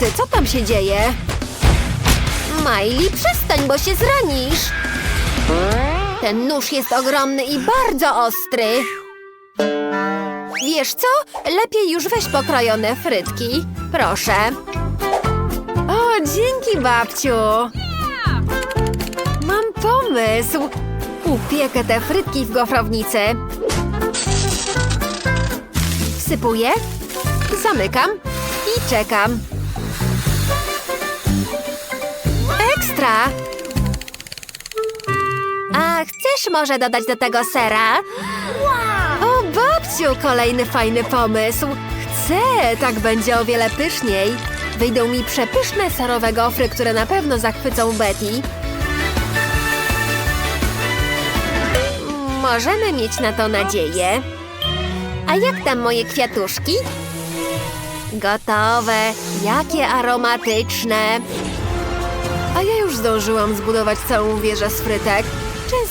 rety, co tam się dzieje? Miley, przestań, bo się zranisz. Ten nóż jest ogromny i bardzo ostry. Wiesz co? Lepiej już weź pokrojone frytki. Proszę. O, dzięki, babciu. Mam pomysł. Upiekę te frytki w gofrownicy. Wsypuję, zamykam i czekam. A chcesz może dodać do tego sera? O, babciu, kolejny fajny pomysł. Chcę, tak będzie o wiele pyszniej. Wyjdą mi przepyszne serowe gofry, które na pewno zachwycą Betty. Możemy mieć na to nadzieję. A jak tam moje kwiatuszki? Gotowe. Jakie aromatyczne. Zdążyłam zbudować całą wieżę z frytek. Często